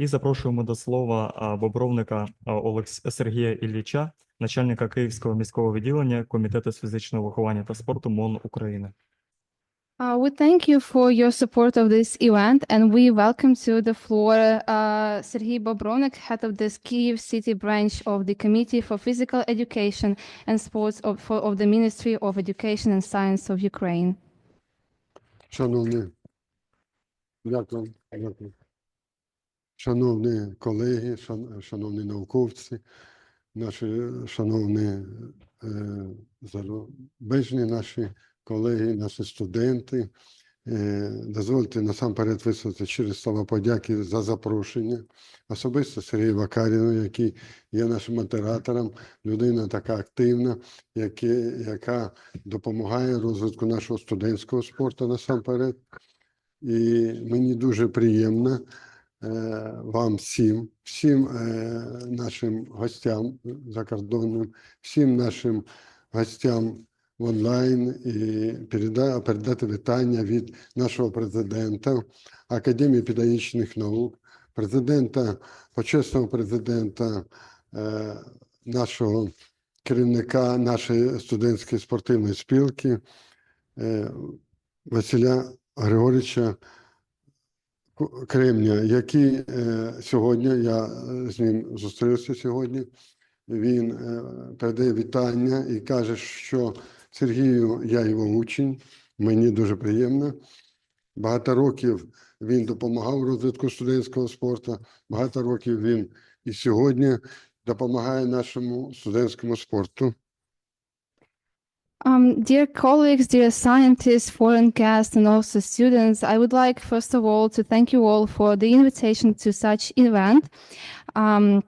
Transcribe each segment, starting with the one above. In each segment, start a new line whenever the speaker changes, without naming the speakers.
І запрошуємо до слова бобровника Олекс Сергія Ілліча, начальника Київського міського відділення Комітету з фізичного виховання та спорту МОН України.
Uh, we thank you for your support of this event, and we welcome to the floor uh, Sergei Bobrovnik, head of the Kyiv City branch of the Committee for Physical Education and Sports of, for, of the Ministry of Education and Science of Ukraine.
Шановні, дякую, дякую. Шановні колеги, шан- шановні науковці, наші шановні е, зарубежні наші колеги, наші студенти. Е, дозвольте насамперед висловити через слова подяки за запрошення. Особисто Сергію Вакаріну, який є нашим модератором, людина така активна, яка допомагає розвитку нашого студентського спорту насамперед. І мені дуже приємно вам всім, всім е, нашим гостям закордонним, всім нашим гостям в онлайн і переда, передати вітання від нашого президента Академії педагогічних наук, президента, почесного президента е, нашого керівника нашої студентської спортивної спілки е, Василя Григорича Кремня, який е, сьогодні, я з ним зустрівся сьогодні, він е, передає вітання і каже, що Сергію я його учень, мені дуже приємно. Багато років він допомагав розвитку студентського спорту, багато років він і сьогодні допомагає нашому студентському спорту.
Um, dear colleagues, dear scientists, foreign guests, and also students, I would like first of all to thank you all for the invitation to such event. Um,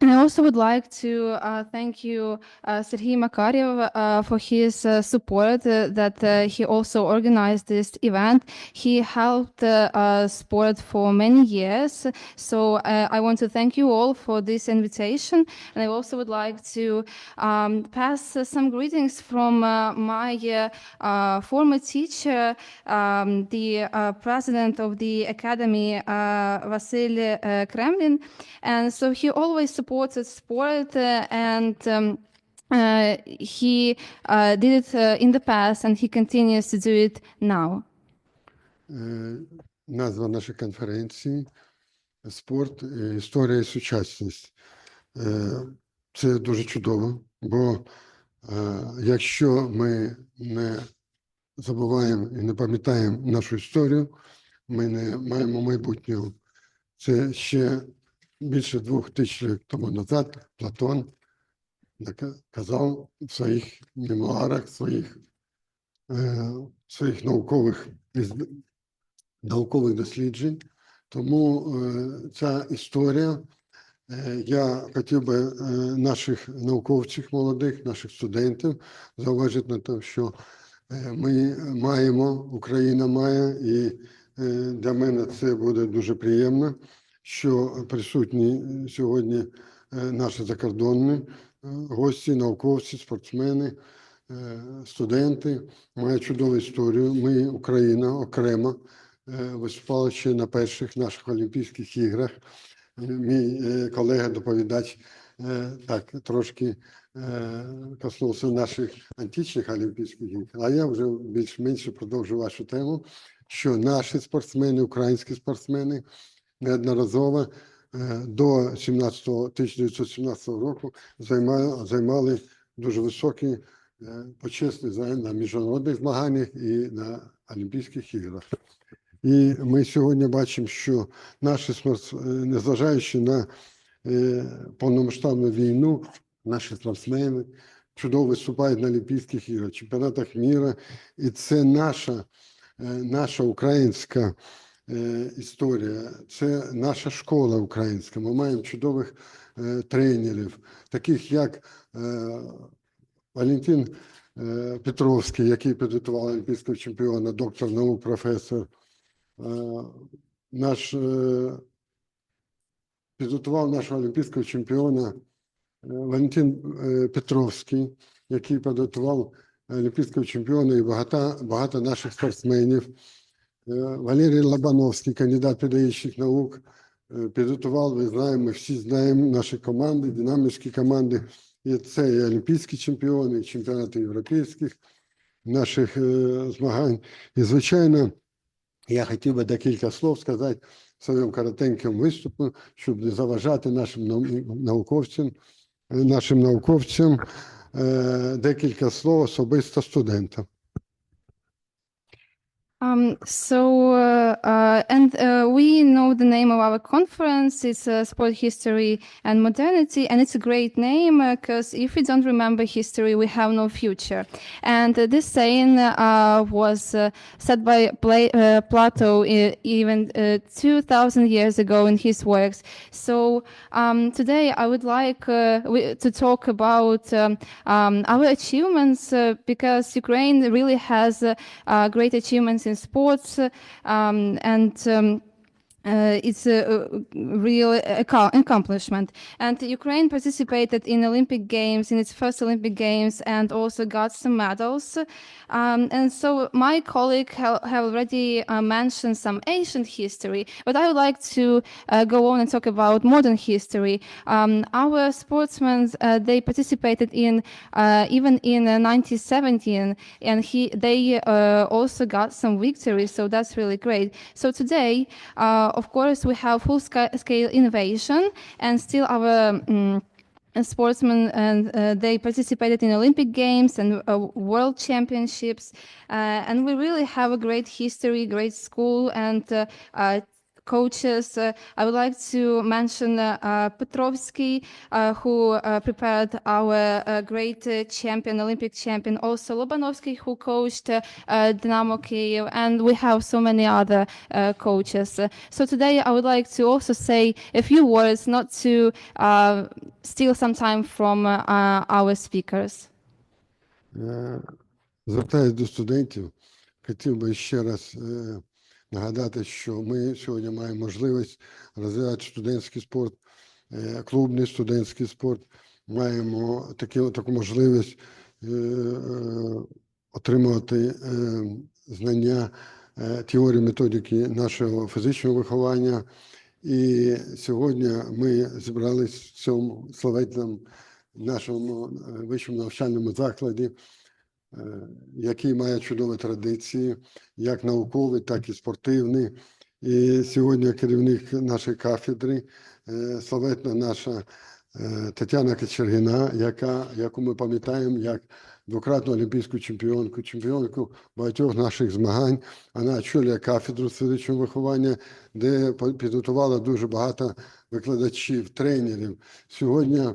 and I also would like to uh, thank you, uh, Serhiy Makaryev, uh, for his uh, support uh, that uh, he also organized this event. He helped uh, sport for many years. So I want to thank you all for this invitation. And I also would like to um, pass some greetings from my former teacher, um, the president of the academy, Vasily Kremlin. And so he always supported sport uh, and um, uh, he uh, did it uh, in the past and he continues to do it now.
Е, Назва нашої конференції Спорт, історія і сучасність. Це дуже чудово, бо е, якщо ми не забуваємо і не пам'ятаємо нашу історію, ми не маємо майбутнього. Це ще більше двох тисяч років тому назад Платон казав в своїх мемуарах, в своїх, е, своїх наукових наукових досліджень. Тому е, ця історія, е, я хотів би е, наших науковців молодих, наших студентів зауважити на те, що ми маємо, Україна має, і для мене це буде дуже приємно, що присутні сьогодні е, наші закордонні е, гості, науковці, спортсмени, е, студенти мають чудову історію. Ми, Україна, окремо виступала ще на перших наших Олімпійських іграх. Мій колега-доповідач е, так трошки коснувся наших античних Олімпійських ігор, а я вже більш-менше продовжу вашу тему, що наші спортсмени, українські спортсмени неодноразово е, до 17 1917 року займали, займали дуже високі е, почесні на міжнародних змаганнях і на Олімпійських іграх. І ми сьогодні бачимо, що наші спортс- е, незважаючи на повномасштабну війну, наші спортсмени чудово виступають на Олімпійських іграх, чемпіонатах міра. І це наша, наша українська історія, це наша школа українська. Ми маємо чудових е, тренерів, таких як е, Валентин е, Петровський, який підготував олімпійського чемпіона, доктор наук, професор. Е, Наш е, підготував нашого олімпійського чемпіона е, Валентин е, Петровський, який підготував олімпійського чемпіона і багато, багато наших спортсменів. Е, Валерій Лобановський, кандидат педагогічних наук, е, підготували, ви знаємо, ми всі знаємо наші команди, динамівські команди. І це і олімпійські чемпіони, і чемпіонати європейських наших е, змагань. І, звичайно, я хотів би декілька слов сказати в своєму коротенькому виступу, щоб не заважати нашим науковцям, нашим науковцям декілька слов особисто студентам.
Um, so, uh, uh, and uh, we know the name of our conference. It's uh, Sport History and Modernity, and it's a great name because if we don't remember history, we have no future. And uh, this saying uh, was uh, said by Pla- uh, Plato even uh, 2,000 years ago in his works. So um, today I would like uh, we, to talk about um, um, our achievements uh, because Ukraine really has uh, uh, great achievements in sports um, and um, uh, it's a, a real acco- accomplishment. And Ukraine participated in Olympic Games, in its first Olympic Games, and also got some medals. Um, and so my colleague ha- have already uh, mentioned some ancient history, but I would like to uh, go on and talk about modern history. Um, our sportsmen, uh, they participated in uh, even in uh, 1917, and he they uh, also got some victories. So that's really great. So today, uh, of course, we have full-scale innovation, and still our. and sportsmen and uh, they participated in olympic games and uh, world championships uh, and we really have a great history great school and uh, uh, coaches uh, i would like to mention uh, uh, petrovsky uh, who uh, prepared our uh, great uh, champion olympic champion also lobanovsky who coached uh, uh, dynamo kiev and we have so many other uh, coaches Uh, so today i would like to also say a few words not to uh, steal some time from uh, uh, our speakers.
Е, Звертаюсь до студентів, хотів би ще раз е, нагадати, що ми сьогодні маємо можливість розвивати студентський спорт, е, клубний студентський спорт. Маємо такі, таку можливість е, е, отримувати е, знання е, теорії методики нашого фізичного виховання. І сьогодні ми зібрались в цьому славетному нашому вищому навчальному закладі, який має чудові традиції, як наукові, так і спортивні. І сьогодні керівник нашої кафедри, е, славетна наша е, Тетяна Кочергіна, яка, яку ми пам'ятаємо як двократну олімпійську чемпіонку, чемпіонку багатьох наших змагань. Вона очолює кафедру фізичного виховання, де підготувала дуже багато викладачів, тренерів. Сьогодні е,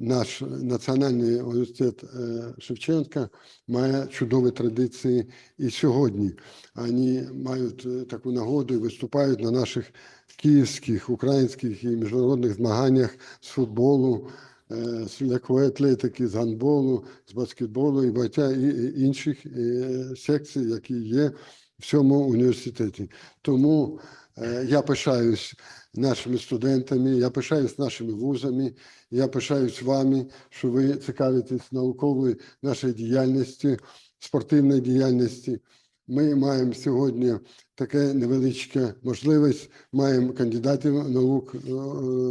наш Національний університет е, Шевченка має чудові традиції і сьогодні. Вони мають е, таку нагоду і виступають на наших київських, українських і міжнародних змаганнях з футболу, е, з легкої атлетики, з гандболу, з баскетболу і багатьох інших е, секцій, які є в цьому університеті. Тому е, я пишаюсь нашими студентами, я пишаюсь нашими вузами, я пишаюсь вами, що ви цікавитесь науковою нашої діяльності, спортивної діяльності. Ми маємо сьогодні таке невеличке можливість, маємо кандидатів наук е,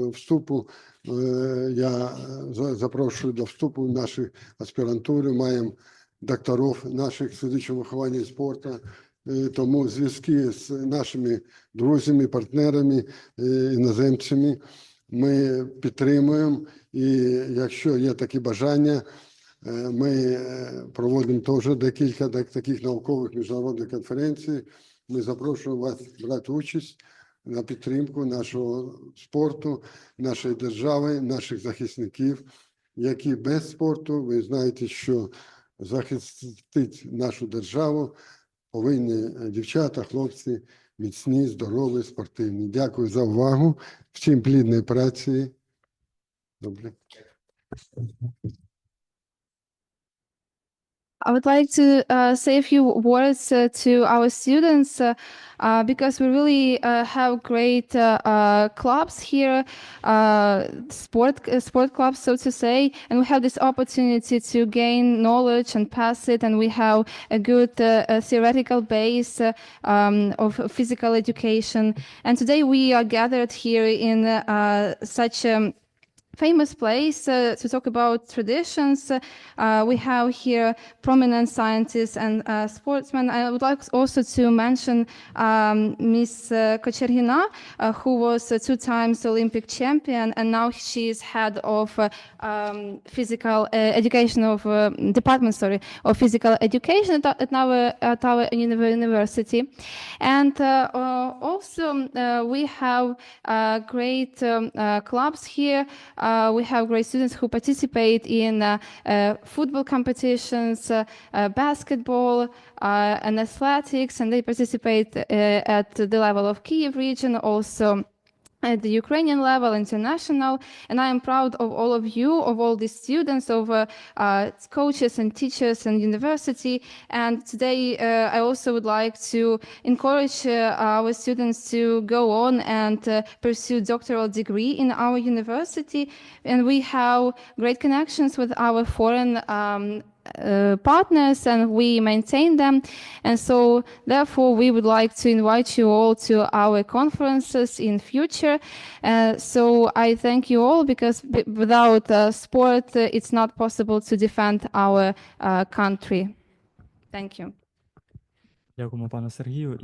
вступу. Е, Я е, за- запрошую до вступу наші аспірантури, маємо докторів наших фізичного виховання і спорту. Е, Тому зв'язки з нашими друзями, партнерами, е, іноземцями ми підтримуємо. І якщо є такі бажання, е, ми проводимо теж декілька таких наукових міжнародних конференцій. Ми запрошуємо вас брати участь на підтримку нашого спорту, нашої держави, наших захисників, які без спорту, ви знаєте, що захистити нашу державу повинні е, дівчата, хлопці міцні, здорові, спортивні. Дякую за увагу. Всім плідної праці. Добре.
I would like to uh, say a few words uh, to our students uh, uh, because we really uh, have great uh, clubs here, sport sport clubs, so to say, and we have this opportunity to gain knowledge and pass it, and we have a good theoretical base um, of physical education. And today we are gathered here in such a famous place uh, to talk about traditions. Uh, we have here prominent scientists and uh, sportsmen. I would like also to mention um, Miss uh, uh, who was two times Olympic champion, and now she is head of uh, um, physical education of department, sorry, of physical education at, at our at our university. And also uh, we have great um, clubs here. Uh, we have great students who participate in uh, uh, football competitions, basketball, and athletics, and they participate at the level of Kiev region, also at the Ukrainian level, international, and I am proud of all of you, of all the students, of uh, uh, coaches and teachers and university. And today, uh, I also would like to encourage uh, our students to go on and uh, pursue doctoral degree in our university. And we have great connections with our foreign um, uh, partners and we maintain them. And so therefore we would like to invite you all to our conferences in future. Uh, so I thank you all because b- without uh, sport uh, it's not possible to defend our uh, country. Thank you.
Дякуємо, пане Сергію.